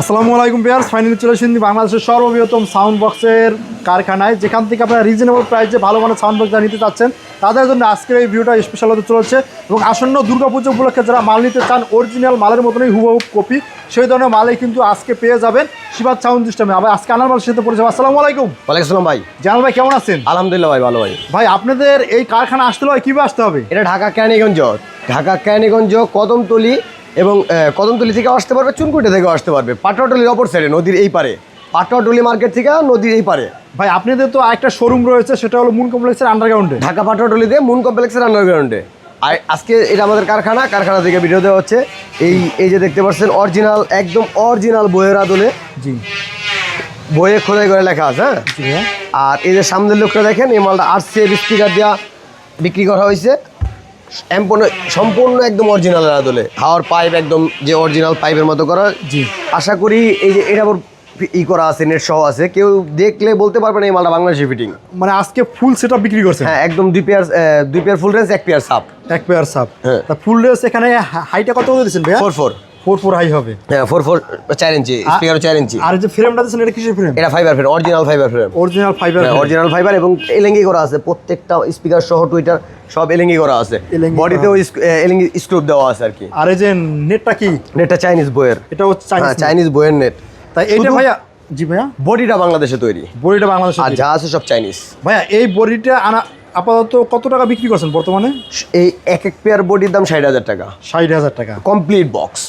আসসালামু আলাইকুম pairs finally চলে এসেছি বাংলাদেশের সর্ববৃহত্তম সাউন্ড বক্সের কারখানায় যেখান থেকে আপনারা রিজনেবল প্রাইসে ভালো মানের সাউন্ড বক্স নিতে চাচ্ছেন তাদের জন্য আজকের এই ভিডিওটা স্পেশাল হতে চলেছে এবং আসন্ন দুর্গাপুজো উপলক্ষে যারা মাল নিতে চান অরিজিনাল মালের মতনই হুবহু কপি সেই ধরনের মালই কিন্তু আজকে পেয়ে যাবেন শিবাদ সাউন্ড সিস্টেমে আবার আজকে আনার মাল সাথে পড়েছে। আসসালামু আলাইকুম। ওয়ালাইকুম আসসালাম ভাই। জানাল ভাই কেমন আছেন? আলহামদুলিল্লাহ ভাই ভালো ভাই। ভাই আপনাদের এই কারখানা আসতে হয় কীভাবে আসতে হবে? এটা ঢাকা ক্যানিগঞ্জ ঢাকা ক্যানিগঞ্জ কদমতলি এবং কদমতলি থেকে আসতে পারবে চুনকুটে থেকে আসতে পারবে। পাটোয়াটলির অপর সাইডে নদীর এই পারে। পাটোয়াটলি মার্কেট থেকে নদীর এই পারে। ভাই আপনাদের তো একটা শোরুম রয়েছে সেটা হলো মুন কমপ্লেক্সের আন্ডারগ্রাউন্ডে ঢাকা পাটোয়াটলিতে মুন কমপ্লেক্সের আন্ডারগ্রাউন্ডে আর আজকে এটা আমাদের কারখানা কারখানা থেকে ভিডিও দেওয়া হচ্ছে। এই এই যে দেখতে পাচ্ছেন অরিজিনাল একদম অরিজিনাল বইয়ের আদলে। জি। বইয়ে খোদাই করে লেখা আছে হ্যাঁ? আর এই যে সামনের লোকটা দেখেন এই মালটা আরসি স্পিকার দেওয়া বিক্রি করা হয়েছে। সম্পূর্ণ সম্পূর্ণ একদম অরিজিনাল আদলে। হাওয়ার পাইপ একদম যে অরিজিনাল পাইপের মতো করা। জি। আশা করি এই যে এটা ই করা আছে নেট সহ আছে। কেউ দেখলে বলতে পারবে না এই মালটা বাংলাদেশি ফিটিং মানে আজকে ফুল সেট বিক্রি করছে হ্যাঁ একদম দুই পেয়ার দুই পেয়ার ফুল রেঞ্জ এক পেয়ার সাপ এক পেয়ার সাপ হ্যাঁ। তা ফুল রেঞ্জ এখানে হাইটটা হাইটা কত দিয়েছেন ভাইয়া? Four four four four high হবে। হ্যাঁ ফোর ফোর চার ইঞ্চি স্পিকার চার ইঞ্চি। আর যে ফ্রেমটা দিচ্ছেন এটা কিসের ফ্রেম এটা fibre frame original fibre frame original fibre original fibre এবং এলেঙ্গি করা আছে প্রত্যেকটা স্পিকার সহ টুইটার সব এলেঙ্গি করা আছে। বডিতেও এলেঙ্গি স্ক্রুপ দেওয়া আছে আর কি। আর এই যে নেটটা কি? নেটটা চাইনিজ বইয়ের। এটা হচ্ছে চাইনিজ বইয়ের নেট তাই শুধু- ভাইয়া জি ভাইয়া? বডিটা বাংলাদেশে তৈরি। বড়িটা বাংলাদেশে আর যা আছে সব চাইনিজ ভাইয়া এই বড়িটা আনা আপাতত কত টাকা বিক্রি করছেন বর্তমানে? এই এক এক পেয়ার বডির দাম ষাট হাজার টাকা। ষাট হাজার টাকা। কমপ্লিট বক্স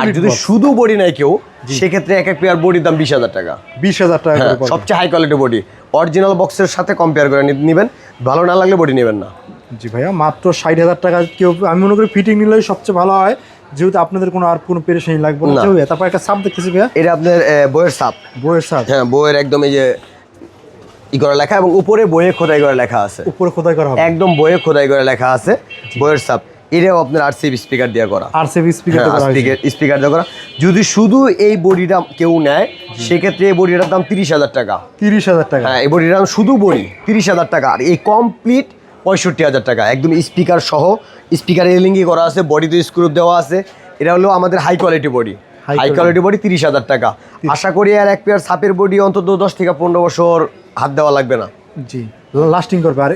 আর যদি শুধু বডি নাই কেউ সেক্ষেত্রে এক এক পেয়ার বডির দাম বিশ হাজার টাকা। বিশ হাজার টাকা হ্যাঁ। সবচেয়ে হাই কোয়ালিটি বডি অরিজিনাল বক্সের সাথে কম্পেয়ার করে নিবেন। ভালো না লাগলে বডি নেবেন না। জি ভাইয়া মাত্র ষাট হাজার টাকা কেউ আমি মনে করি ফিটিং নিলেই সবচেয়ে ভালো হয়। যেহেতু আপনাদের কোনো আর কোনো পেরেশানি লাগবে না। ভাইয়া, তারপর একটা সাপ দেখতেছি ভাইয়া। এটা আপনার বইয়ের সাপ বইয়ের সাপ হ্যাঁ বইয়ের একদম এই যে ই করে লেখা এবং উপরে বইয়ে খোদাই করে লেখা আছে। উপরে খোদাই করা হবে। একদম বইয়ে খোদাই করে লেখা আছে বইয়ের সাপ এটাও আপনার আর সিপ স্পিকার দিয়ে করা। আর সেভি স্পিকার স্পিকার দিয়ে করা। যদি শুধু এই বডিটা কেউ নেয় সেক্ষেত্রে এই বডিটার দাম তিরিশ হাজার টাকা। তিরিশ হাজার টাকা। হ্যাঁ এই বডিটার দাম শুধু বডি তিরিশ হাজার টাকা। আর এই কমপ্লিট পঁয়ষট্টি হাজার টাকা। একদম স্পিকার সহ স্পিকার এলিঙ্গি করা আছে বডিতে স্ক্রুপ দেওয়া আছে। এটা হলো আমাদের high quality body. High quality body তিরিশ হাজার টাকা। আশা করি আর এক পেয়ার সাপের বডি অন্তত দশ থেকে পনেরো বছর হাত দেওয়া লাগবে না। জি লাস্টিং করবে। আর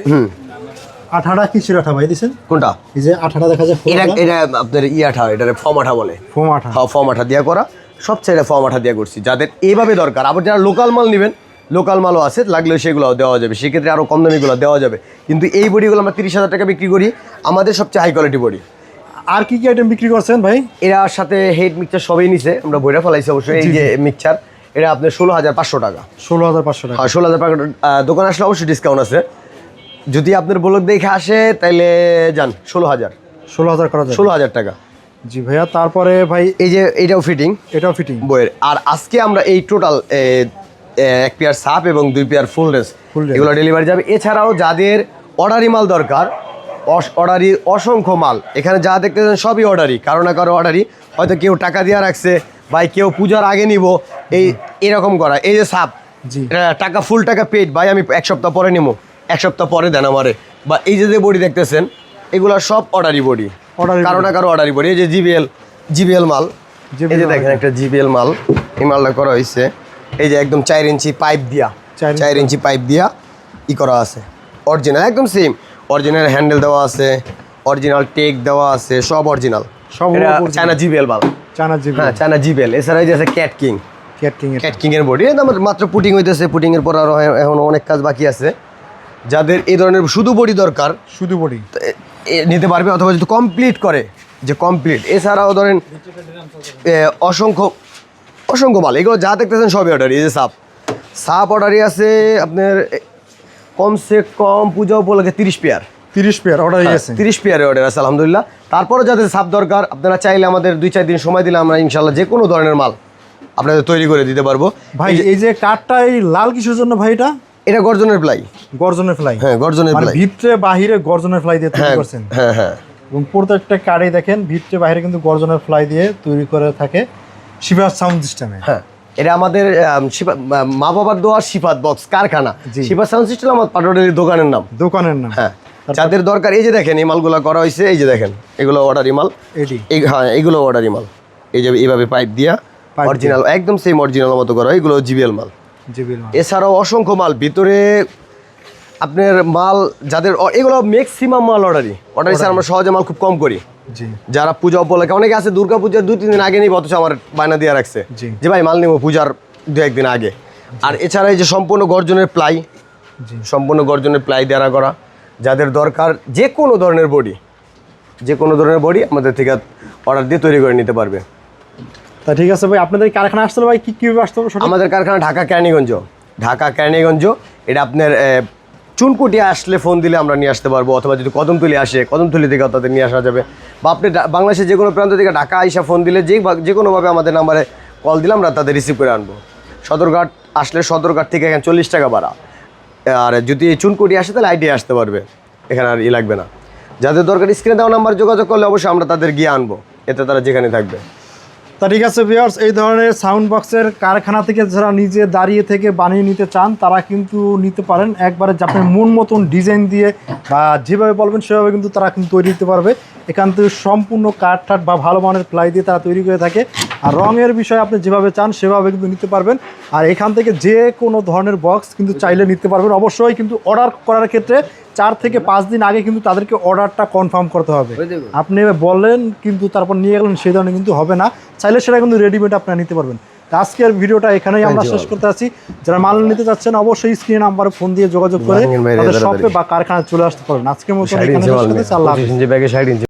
আঠাটা কিসের আঠা ভাই দিছেন? কোনটা? এই যে আঠাটা দেখা যায় এটা এটা আপনার ই আঠা এটা ফর্ম আঠা বলে। ফোম আঠা। হ্যাঁ ফর্ম আঠা দিয়া করা। সবচেয়ে ফর্ম আঠা দিয়া করছি যাদের এইভাবে দরকার। আবার যারা লোকাল মাল নেবেন লোকাল মালও আছে লাগলে সেগুলো দেওয়া যাবে। সেক্ষেত্রে আরও কম দামিগুলো দেওয়া যাবে। কিন্তু এই বডিগুলো আমরা তিরিশ হাজার টাকা বিক্রি করি আমাদের সবচেয়ে হাই কোয়ালিটি বডি। আর কি কি আইটেম বিক্রি করছেন ভাই? এর সাথে হেড মিক্সচার সবই নিছে আমরা বইটা ফেলাইছি অবশ্যই এই যে মিক্সচার এটা আপনার ষোলো হাজার পাঁচশো টাকা। ষোলো হাজার পাঁচশো টাকা। ষোলো হাজার টাকা। দোকান আসলে অবশ্যই ডিসকাউন্ট আছে। যদি আপনার ব্লগ দেখে আসে তাহলে যান ষোলো হাজার ষোলো হাজার করা ষোলো হাজার টাকা। জি ভাইয়া তারপরে ভাই এই যে এটাও ফিটিং এটাও ফিটিং বইয়ের। আর আজকে আমরা এই টোটাল এক পেয়ার সাপ এবং দুই পেয়ার ফুল ড্রেস। এগুলো ডেলিভারি যাবে। এছাড়াও যাদের অর্ডারি মাল দরকার অর্ডারি অসংখ্য মাল। এখানে যা দেখতেছেন সবই অর্ডারি কারও না কারও অর্ডারি হয়তো কেউ টাকা দিয়ে রাখছে বা কেউ পূজার আগে নিব। এই এরকম করা। এই যে সাপ জি। টাকা ফুল টাকা পেড ভাই আমি এক সপ্তাহ পরে নিবো। এক সপ্তাহ পরে দেন আমারে। বা এই যে যে বডি দেখতেছেন এগুলো সব অর্ডারি বডি কারও না কারও অর্ডারি বডি এই যে জিবিএল জিবিএল মাল। এই যে দেখেন একটা জিবিএল মাল। এই মালটা করা হয়েছে এই যে একদম চার ইঞ্চি পাইপ দিয়া। চার ইঞ্চি পাইপ দিয়া ই করা আছে। অরিজিনাল একদম সেম অরিজিনাল হ্যান্ডেল দেওয়া আছে। অরিজিনাল টেক দেওয়া আছে। সব অরিজিনাল সব। চায়না জিবিএল মাল। চানা জিবি হ্যাঁ চায়না জিবিএল এছাড়া যে আছে ক্যাট কিং ক্যাটিং এর ক্যাট কিং এর বডি আমার মাত্র পুটিং হইতেছে পুটিং এর পর আরও এখন অনেক কাজ বাকি আছে। যাদের এই ধরনের শুধু বডি দরকার শুধু বডি নিতে পারবে অথবা যদি কমপ্লিট করে যে কমপ্লিট এছাড়াও ধরেন অসংখ্য অসংখ্য মাল। এগুলো যা দেখতেছেন সবই অর্ডারি এই যে সাপ। সাপ অর্ডারই আছে আপনার কমসে কম পূজা উপলক্ষে তিরিশ পেয়ার তিরিশ পেয়ার অর্ডার হয়ে গেছে। তিরিশ পেয়ারের অর্ডার আছে আলহামদুলিল্লাহ। তারপরে যাদের সাপ দরকার আপনারা চাইলে আমাদের দুই চার দিন সময় দিলে আমরা ইনশাল্লাহ যে কোনো ধরনের মাল আপনাদের তৈরি করে দিতে পারব। ভাই এই যে কাঠটা এই লাল কিসের জন্য ভাই এটা? এটা গর্জনের প্লাই গর্জনের ফ্লাই হ্যাঁ গর্জনের মানে প্লাই ভিতরে বাহিরে গর্জনের ফ্লাই দিয়ে তৈরি হ্যাঁ করছেন। হ্যাঁ হ্যাঁ। এবং প্রত্যেকটা কার্ডে দেখেন ভিতরে বাহিরে কিন্তু গর্জনের ফ্লাই দিয়ে তৈরি করে থাকে শিবাস সাউন্ড সিস্টেমে। হ্যাঁ এটা আমাদের আম, মা- বাবার দোয়া শিফাত বক্স কারখানা। জি। শিফা সাউন্ড সিস্টেম আমার পাটোয়ারির দোকানের নাম। দোকানের নাম। হ্যাঁ যাদের দরকার এই যে দেখেন এই মালগুলো করা হয়েছে এই যে দেখেন এগুলো অর্ডারি মাল। এই হ্যাঁ এগুলো অর্ডারি মাল। এই যে এইভাবে পাইপ দিয়া অরিজিনাল একদম সেম অরিজিনাল মতো করা এগুলো জিবিএল মাল। এছাড়াও অসংখ্য মাল ভিতরে আপনার মাল যাদের এগুলো ম্যাক্সিমাম মাল অর্ডারই অর্ডারই স্যার আমরা সহজে মাল খুব কম করি। যারা পূজা উপলক্ষে অনেকে আছে দুর্গা পূজার দুই তিন দিন আগে নিব অথচ আমার বায়না দিয়ে রাখছে। জি। যে ভাই মাল নেব পূজার দু একদিন আগে। আর এছাড়া এই যে সম্পূর্ণ গর্জনের প্লাই সম্পূর্ণ গর্জনের প্লাই দেওয়া করা। যাদের দরকার যে কোনো ধরনের বডি যে কোনো ধরনের বডি আমাদের থেকে অর্ডার দিয়ে তৈরি করে নিতে পারবে। তা ঠিক আছে ভাই আপনাদের কারখানা আসতে ভাই কী কীভাবে আসতে হবে আমাদের কারখানা ঢাকা ক্যানিগঞ্জ। ঢাকা ক্যানিগঞ্জ এটা আপনার চুনকুটি আসলে ফোন দিলে আমরা নিয়ে আসতে পারব অথবা যদি কদমতলি আসে কদমতলি থেকে তাদের নিয়ে আসা যাবে। বা আপনি বাংলাদেশের যে কোনো প্রান্ত থেকে ঢাকা আইসা ফোন দিলে যে যে কোনোভাবে আমাদের নাম্বারে কল দিলে আমরা তাদের রিসিভ করে আনব। সদরঘাট আসলে সদরঘাট থেকে এখানে চল্লিশ টাকা ভাড়া। আর যদি চুনকুটি আসে, তাহলে আইডি আসতে পারবে। এখানে আর ই লাগবে না। যাদের দরকার স্ক্রিনে দেওয়া নাম্বার যোগাযোগ করলে অবশ্যই আমরা তাদের গিয়ে আনব। এতে তারা যেখানে থাকবে। তা ঠিক আছে ভিউয়ার্স এই ধরনের সাউন্ড বক্সের কারখানা থেকে যারা নিজে দাঁড়িয়ে থেকে বানিয়ে নিতে চান, তারা কিন্তু নিতে পারেন। একবারে আপনার মন মতন ডিজাইন দিয়ে বা যেভাবে বলবেন, সেভাবে কিন্তু তারা কিন্তু তৈরি দিতে পারবে। এখান থেকে সম্পূর্ণ কাঠ টাট বা ভালো মানের প্লাই দিয়ে তারা তৈরি করে থাকে। আর রঙের বিষয়ে আপনি যেভাবে চান সেভাবে কিন্তু নিতে পারবেন। আর এখান থেকে যে কোনো ধরনের বক্স কিন্তু চাইলে নিতে পারবেন। অবশ্যই কিন্তু অর্ডার করার ক্ষেত্রে চার থেকে পাঁচ দিন আগে কিন্তু তাদেরকে অর্ডারটা কনফার্ম করতে হবে। আপনি বললেন কিন্তু তারপর নিয়ে গেলেন সেই ধরনের কিন্তু হবে না। চাইলে সেটা কিন্তু রেডিমেড আপনারা নিতে পারবেন। তা আজকের ভিডিওটা এখানেই আমরা শেষ করতে আছি। যারা মাল নিতে চাচ্ছেন অবশ্যই স্ক্রিন নাম্বারে ফোন দিয়ে যোগাযোগ করে তাদের শপে বা কারখানায় চলে আসতে পারবেন। আজকের মতো এখানে। আল্লাহ